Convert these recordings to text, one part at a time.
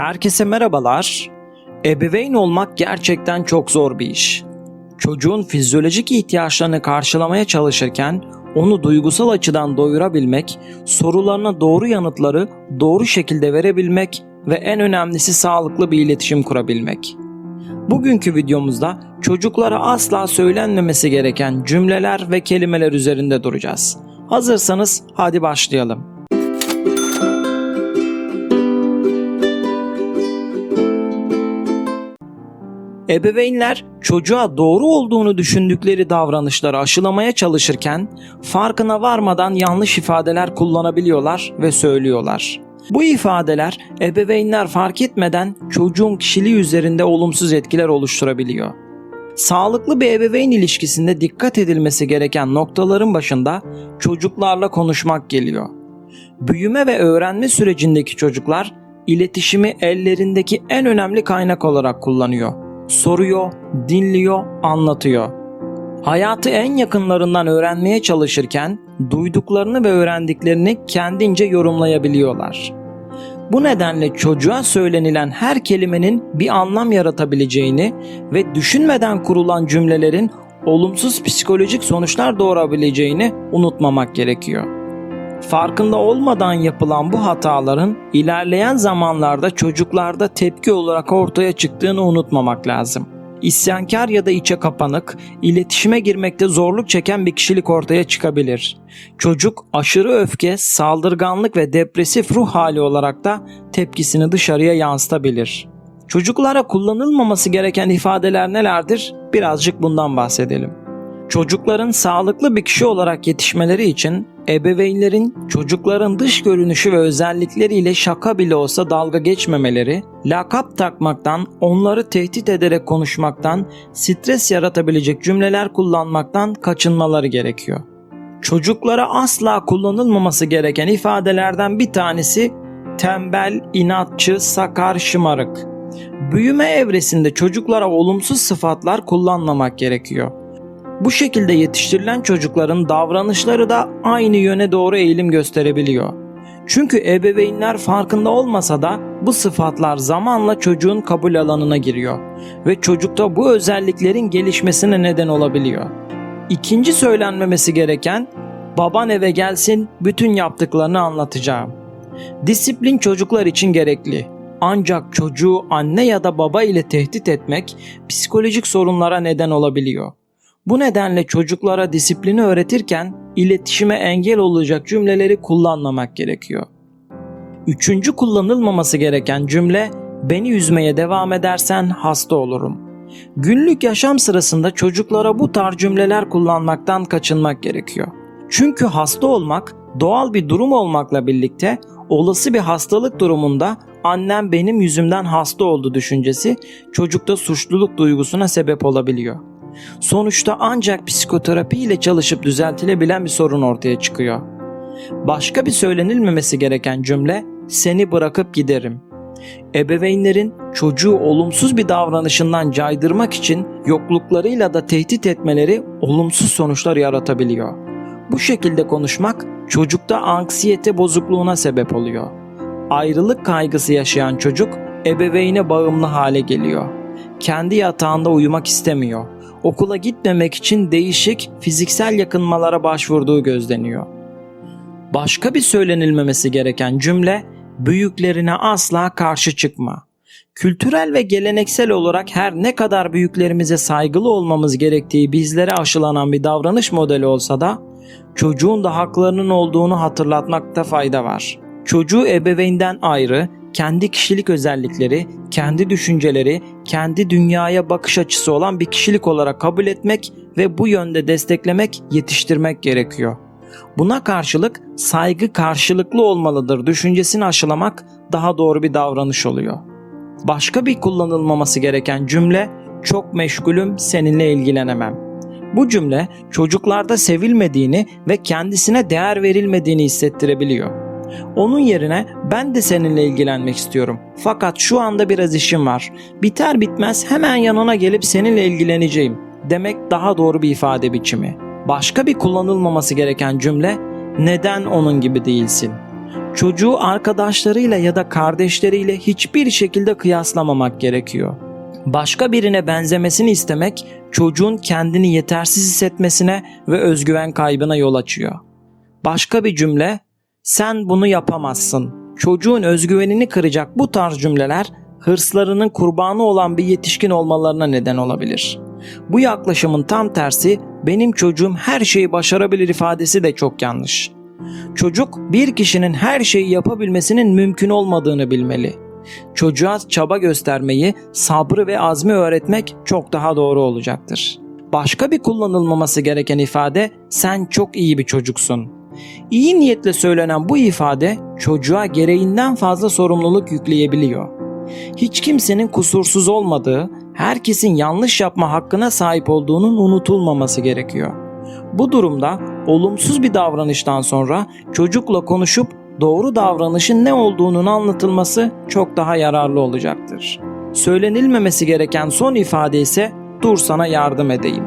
Herkese merhabalar. Ebeveyn olmak gerçekten çok zor bir iş. Çocuğun fizyolojik ihtiyaçlarını karşılamaya çalışırken onu duygusal açıdan doyurabilmek, sorularına doğru yanıtları doğru şekilde verebilmek ve en önemlisi sağlıklı bir iletişim kurabilmek. Bugünkü videomuzda çocuklara asla söylenmemesi gereken cümleler ve kelimeler üzerinde duracağız. Hazırsanız hadi başlayalım. Ebeveynler çocuğa doğru olduğunu düşündükleri davranışları aşılamaya çalışırken farkına varmadan yanlış ifadeler kullanabiliyorlar ve söylüyorlar. Bu ifadeler ebeveynler fark etmeden çocuğun kişiliği üzerinde olumsuz etkiler oluşturabiliyor. Sağlıklı bir ebeveyn ilişkisinde dikkat edilmesi gereken noktaların başında çocuklarla konuşmak geliyor. Büyüme ve öğrenme sürecindeki çocuklar iletişimi ellerindeki en önemli kaynak olarak kullanıyor. Soruyor, dinliyor, anlatıyor. Hayatı en yakınlarından öğrenmeye çalışırken duyduklarını ve öğrendiklerini kendince yorumlayabiliyorlar. Bu nedenle çocuğa söylenilen her kelimenin bir anlam yaratabileceğini ve düşünmeden kurulan cümlelerin olumsuz psikolojik sonuçlar doğurabileceğini unutmamak gerekiyor. Farkında olmadan yapılan bu hataların ilerleyen zamanlarda çocuklarda tepki olarak ortaya çıktığını unutmamak lazım. İsyankar ya da içe kapanık, iletişime girmekte zorluk çeken bir kişilik ortaya çıkabilir. Çocuk aşırı öfke, saldırganlık ve depresif ruh hali olarak da tepkisini dışarıya yansıtabilir. Çocuklara kullanılmaması gereken ifadeler nelerdir? Birazcık bundan bahsedelim. Çocukların sağlıklı bir kişi olarak yetişmeleri için ebeveynlerin çocukların dış görünüşü ve özellikleriyle şaka bile olsa dalga geçmemeleri, lakap takmaktan, onları tehdit ederek konuşmaktan, stres yaratabilecek cümleler kullanmaktan kaçınmaları gerekiyor. Çocuklara asla kullanılmaması gereken ifadelerden bir tanesi tembel, inatçı, sakar, şımarık. Büyüme evresinde çocuklara olumsuz sıfatlar kullanmamak gerekiyor. Bu şekilde yetiştirilen çocukların davranışları da aynı yöne doğru eğilim gösterebiliyor. Çünkü ebeveynler farkında olmasa da bu sıfatlar zamanla çocuğun kabul alanına giriyor ve çocukta bu özelliklerin gelişmesine neden olabiliyor. İkinci söylenmemesi gereken baban eve gelsin bütün yaptıklarını anlatacağım. Disiplin çocuklar için gerekli. Ancak çocuğu anne ya da baba ile tehdit etmek psikolojik sorunlara neden olabiliyor. Bu nedenle çocuklara disiplini öğretirken iletişime engel olacak cümleleri kullanmamak gerekiyor. Üçüncü kullanılmaması gereken cümle beni üzmeye devam edersen hasta olurum. Günlük yaşam sırasında çocuklara bu tarz cümleler kullanmaktan kaçınmak gerekiyor. Çünkü hasta olmak doğal bir durum olmakla birlikte olası bir hastalık durumunda annem benim yüzümden hasta oldu düşüncesi çocukta suçluluk duygusuna sebep olabiliyor. Sonuçta ancak psikoterapi ile çalışıp düzeltilebilen bir sorun ortaya çıkıyor. Başka bir söylenilmemesi gereken cümle seni bırakıp giderim. Ebeveynlerin çocuğu olumsuz bir davranışından caydırmak için yokluklarıyla da tehdit etmeleri olumsuz sonuçlar yaratabiliyor. Bu şekilde konuşmak çocukta anksiyete bozukluğuna sebep oluyor. Ayrılık kaygısı yaşayan çocuk ebeveyne bağımlı hale geliyor. Kendi yatağında uyumak istemiyor okula gitmemek için değişik fiziksel yakınmalara başvurduğu gözleniyor. Başka bir söylenilmemesi gereken cümle büyüklerine asla karşı çıkma. Kültürel ve geleneksel olarak her ne kadar büyüklerimize saygılı olmamız gerektiği bizlere aşılanan bir davranış modeli olsa da çocuğun da haklarının olduğunu hatırlatmakta fayda var. Çocuğu ebeveynden ayrı, kendi kişilik özellikleri, kendi düşünceleri, kendi dünyaya bakış açısı olan bir kişilik olarak kabul etmek ve bu yönde desteklemek, yetiştirmek gerekiyor. Buna karşılık saygı karşılıklı olmalıdır düşüncesini aşılamak daha doğru bir davranış oluyor. Başka bir kullanılmaması gereken cümle çok meşgulüm seninle ilgilenemem. Bu cümle çocuklarda sevilmediğini ve kendisine değer verilmediğini hissettirebiliyor. Onun yerine ben de seninle ilgilenmek istiyorum. Fakat şu anda biraz işim var. Biter bitmez hemen yanına gelip seninle ilgileneceğim demek daha doğru bir ifade biçimi. Başka bir kullanılmaması gereken cümle neden onun gibi değilsin? Çocuğu arkadaşlarıyla ya da kardeşleriyle hiçbir şekilde kıyaslamamak gerekiyor. Başka birine benzemesini istemek çocuğun kendini yetersiz hissetmesine ve özgüven kaybına yol açıyor. Başka bir cümle, sen bunu yapamazsın. Çocuğun özgüvenini kıracak bu tarz cümleler hırslarının kurbanı olan bir yetişkin olmalarına neden olabilir. Bu yaklaşımın tam tersi benim çocuğum her şeyi başarabilir ifadesi de çok yanlış. Çocuk bir kişinin her şeyi yapabilmesinin mümkün olmadığını bilmeli. Çocuğa çaba göstermeyi, sabrı ve azmi öğretmek çok daha doğru olacaktır. Başka bir kullanılmaması gereken ifade sen çok iyi bir çocuksun. İyi niyetle söylenen bu ifade çocuğa gereğinden fazla sorumluluk yükleyebiliyor. Hiç kimsenin kusursuz olmadığı, herkesin yanlış yapma hakkına sahip olduğunun unutulmaması gerekiyor. Bu durumda olumsuz bir davranıştan sonra çocukla konuşup doğru davranışın ne olduğunun anlatılması çok daha yararlı olacaktır. Söylenilmemesi gereken son ifade ise dur sana yardım edeyim.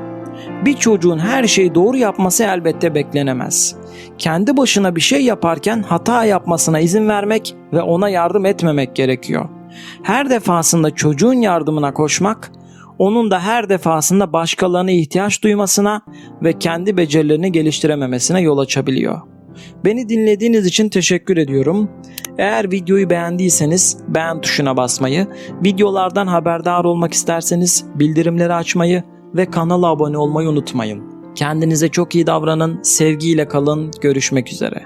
Bir çocuğun her şeyi doğru yapması elbette beklenemez. Kendi başına bir şey yaparken hata yapmasına izin vermek ve ona yardım etmemek gerekiyor. Her defasında çocuğun yardımına koşmak, onun da her defasında başkalarına ihtiyaç duymasına ve kendi becerilerini geliştirememesine yol açabiliyor. Beni dinlediğiniz için teşekkür ediyorum. Eğer videoyu beğendiyseniz beğen tuşuna basmayı, videolardan haberdar olmak isterseniz bildirimleri açmayı ve kanala abone olmayı unutmayın. Kendinize çok iyi davranın, sevgiyle kalın, görüşmek üzere.